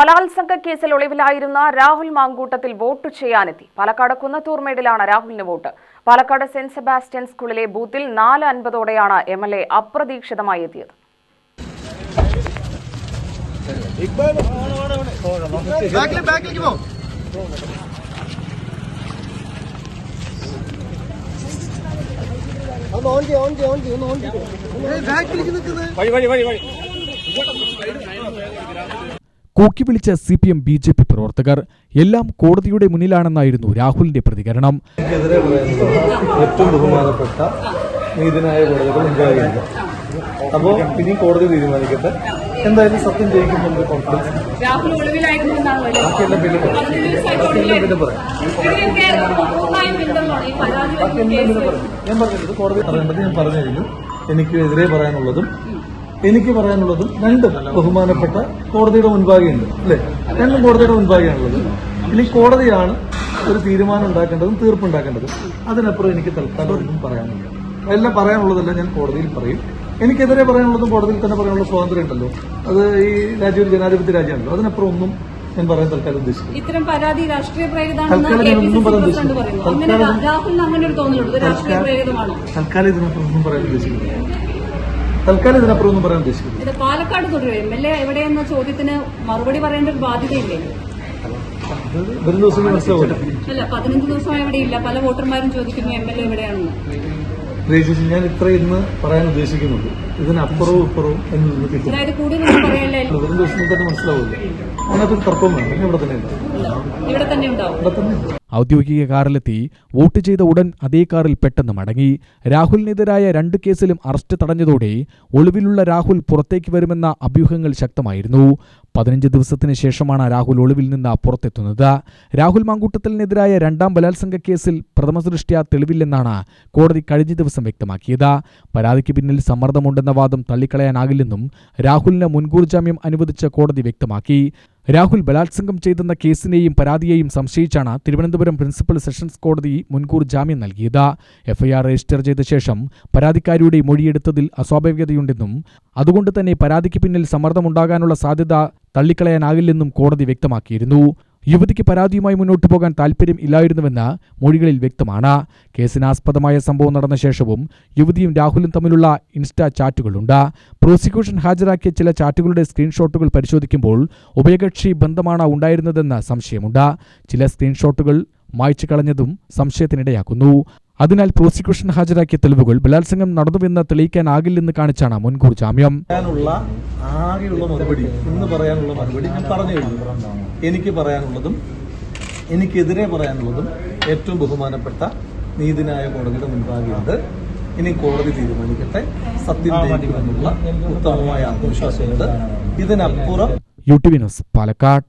ബലാത്സംഗ കേസിൽ ഒളിവിലായിരുന്ന രാഹുൽ മാങ്കൂട്ടത്തിൽ വോട്ട് ചെയ്യാനെത്തി. പാലക്കാട് കുന്നത്തൂർമേടിലാണ് രാഹുലിന് വോട്ട്. പാലക്കാട് സെന്റ് സെബാസ്റ്റ്യൻ സ്കൂളിലെ ബൂത്തിൽ നാല് അൻപതോടെയാണ് എം എൽ എ അപ്രതീക്ഷിതമായി എത്തിയത്. വഴി വഴി പോ ഒന്ന് കൂക്കി വിളിച്ച C P M B J P പ്രവർത്തകർ എല്ലാം കോടതിയുടെ മുന്നിലാണെന്നായിരുന്നു രാഹുലിന്റെ പ്രതികരണം. എനിക്കെതിരെ ഏറ്റവും ബഹുമാനപ്പെട്ട നീതിനായ കോടതികൾ ഉണ്ടാകില്ല അപ്പോൾ ഇനി കോടതി തീരുമാനിക്കട്ടെ. എന്തായാലും സത്യം ജയിക്കുന്നുണ്ട് കോൺഫിഡൻസ് ഞാൻ പറഞ്ഞത് കോടതി പറയേണ്ടത് ഞാൻ പറഞ്ഞു കഴിഞ്ഞു എനിക്ക് എതിരെ പറയാനുള്ളതും എനിക്ക് പറയാനുള്ളത് രണ്ടും ബഹുമാനപ്പെട്ട കോടതിയുടെ മുൻപാകെയുണ്ട് അല്ലേ? രണ്ടും കോടതിയുടെ മുൻപാകെയാണുള്ളത്. ഇനി കോടതിയാണ് ഒരു തീരുമാനം ഉണ്ടാക്കേണ്ടതും തീർപ്പുണ്ടാക്കേണ്ടതും അതിനപ്പുറം എനിക്ക് തൽക്കാലം ഒന്നും പറയാനില്ല. എല്ലാം പറയാനുള്ളതല്ല ഞാൻ കോടതിയിൽ പറയും. എനിക്കെതിരെ പറയാനുള്ളതും കോടതിയിൽ തന്നെ പറയാനുള്ള സ്വാതന്ത്ര്യം ഉണ്ടല്ലോ. അത് ഈ രാജ്യം ഒരു ജനാധിപത്യ രാജ്യമാണല്ലോ അതിനപ്പുറം ഒന്നും ഞാൻ പറയാൻ തൽക്കാലം ഉദ്ദേശിക്കുന്നു ഇത്തരം പരാതി രാഷ്ട്രീയ തൽക്കാലം ഞാൻ ഒന്നും പറയാൻ ഉദ്ദേശിക്കുന്നു തൽക്കാലം- തൽക്കാലം ഇതിനപ്പുറം ഒന്നും പറയാൻ ഉദ്ദേശിക്കുന്നില്ല തൽക്കാലം ഇതിനപ്പുറം ഒന്നും പറയാൻ ഉദ്ദേശിക്കുന്നു ഇത് പാലക്കാട് തുടരും. എം എൽ എ എവിടെയെന്ന ചോദ്യത്തിന് മറുപടി പറയേണ്ട ഒരു ബാധ്യതയില്ലേ? ദിവസം അല്ല പതിനഞ്ച് ദിവസമായി ഇവിടെ ഇല്ല. പല വോട്ടർമാരും ചോദിക്കുന്നു എം എൽ എ എവിടെയാണെന്ന് രജിച്ച് ഞാൻ ഇത്ര ഇന്ന് പറയാൻ ഉദ്ദേശിക്കുന്നുണ്ട് ഇതിനപ്പുറവും ഇപ്പുറവും എന്ന് കിട്ടും. വരും ദിവസങ്ങൾ തന്നെ മനസ്സിലാവില്ല അതിനകത്തൊരു തർക്കം വേണം ഇവിടെ തന്നെ ഉണ്ടാവും ഇവിടെ തന്നെ ഉണ്ടാവും. ഇവിടെ തന്നെ ഔദ്യോഗിക കാറിലെത്തി വോട്ട് ചെയ്ത ഉടൻ അതേ കാറിൽ പെട്ടെന്ന് മടങ്ങി. രാഹുലിനെതിരായ രണ്ട് കേസിലും അറസ്റ്റ് തടഞ്ഞതോടെ ഒളിവിലുള്ള രാഹുൽ പുറത്തേക്ക് വരുമെന്ന അഭ്യൂഹങ്ങൾ ശക്തമായിരുന്നു. പതിനഞ്ച് ദിവസത്തിന് ശേഷമാണ് രാഹുൽ ഒളിവിൽ നിന്ന് പുറത്തെത്തുന്നത്. രാഹുൽ മാങ്കൂട്ടത്തിനെതിരായ രണ്ടാം ബലാത്സംഗ കേസിൽ പ്രഥമ ദൃഷ്ട്യാ തെളിവില്ലെന്നാണ് കോടതി കഴിഞ്ഞ ദിവസം വ്യക്തമാക്കിയത്. പരാതിക്ക് പിന്നിൽ സമ്മർദ്ദമുണ്ടെന്ന വാദം തള്ളിക്കളയാനാകില്ലെന്നും രാഹുലിന് മുൻകൂർ ജാമ്യം അനുവദിച്ച കോടതി വ്യക്തമാക്കി. രാഹുൽ ബലാത്സംഗം ചെയ്തെന്ന കേസിനെയും പരാതിയെയും സംശയിച്ചാണ് തിരുവനന്തപുരം പ്രിൻസിപ്പൽ സെഷൻസ് കോടതി മുൻകൂർ ജാമ്യം നൽകിയത്. എഫ്ഐആർ രജിസ്റ്റർ ചെയ്ത ശേഷം പരാതിക്കാരിയുടെ മൊഴിയെടുത്തതിൽ അസ്വാഭാവികതയുണ്ടെന്നും അതുകൊണ്ട് തന്നെ പരാതിക്ക് പിന്നിൽ സമ്മർദ്ദമുണ്ടാകാനുള്ള സാധ്യത തള്ളിക്കളയാനാകില്ലെന്നും കോടതി വ്യക്തമാക്കിയിരുന്നു. യുവതിക്ക് പരാതിയുമായി മുന്നോട്ടു പോകാൻ താൽപ്പര്യം ഇല്ലായിരുന്നുവെന്ന് മൊഴികളിൽ വ്യക്തമാണ്. കേസിനാസ്പദമായ സംഭവം നടന്ന ശേഷവും യുവതിയും രാഹുലും തമ്മിലുള്ള ഇൻസ്റ്റാ ചാറ്റുകളുണ്ട്. പ്രോസിക്യൂഷൻ ഹാജരാക്കിയ ചില ചാറ്റുകളുടെ സ്ക്രീൻഷോട്ടുകൾ പരിശോധിക്കുമ്പോൾ ഉഭയകക്ഷി ബന്ധമാണ് ഉണ്ടായിരുന്നതെന്ന് സംശയമുണ്ട്. ചില സ്ക്രീൻഷോട്ടുകൾ മായ്ച്ചു കളഞ്ഞതും സംശയത്തിനിടയാക്കുന്നു. അതിനാൽ പ്രോസിക്യൂഷൻ ഹാജരാക്കിയ തെളിവുകൾ ബലാത്സംഗം നടന്നുവെന്ന് തെളിയിക്കാനാകില്ലെന്ന് കാണിച്ചാണ് മുൻകൂർ ജാമ്യം. ആകെയുള്ള മറുപടി ഇന്ന് പറയാനുള്ള മറുപടി ഞാൻ പറഞ്ഞു കഴിഞ്ഞു എനിക്ക് പറയാനുള്ളതും എനിക്കെതിരെ പറയാനുള്ളതും ഏറ്റവും ബഹുമാനപ്പെട്ട നീതിന്യായ കോടതിയുടെ മുൻപാകെയുണ്ട്. ഇനി കോടതി തീരുമാനിക്കട്ടെ. സത്യം ജയിക്കുമെന്നുള്ള ഉത്തമമായ ആത്മവിശ്വാസമുണ്ട്. ഇതിനപ്പുറം യു ടി വിനോസ് പാലക്കാട്.